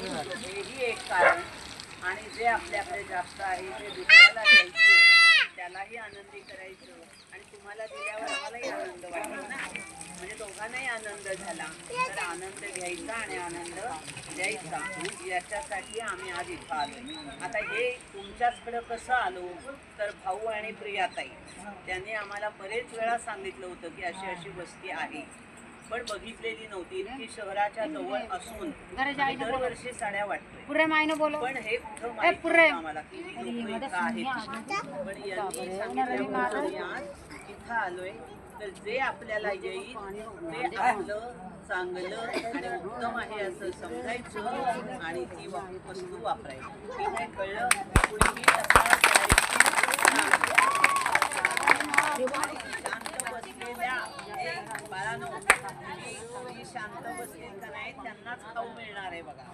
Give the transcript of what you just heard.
हेही एक कारण. आणि जे आपल्याकडे जास्त आहे ते दुसऱ्याला द्यायचं त्यालाही आनंदी करायचं. आणि तुम्हाला दिल्यावर आम्हालाही आनंद वाटेल ना. म्हणजे दोघांनाही आनंद झाला. तर आनंद घ्यायचा आणि आनंद द्यायचा. याच्यासाठी आम्ही आज इथं आलो आता हे तुमच्याचकडं कसं आलो? तर भाऊ आणि प्रियाताई. त्यांनी आम्हाला बरेच वेळा सांगितलं होतं की अशी अशी वस्ती आहे. पण बघितलेली नव्हती. इतकी शहराच्या जवळ असून दरवर्षी साड्या वाटतोय. पुरे मायनं बोलो पण हे कुठं माहीत आम्हाला की लोकं इथं आहेत. पण यांनी सांगितल्यामुळे आम्ही आज इथं आलोय. तर जे आपल्याला येईल ते आपलं चांगलं उत्तम आहे असं समजायचं. आणि ती वस्तू वापरायची. ठीक आहे कळलं? कुणीही बाळांनो, जी- शांत बसली का नाही त्यांनाच खाऊ मिळणार आहे बघा.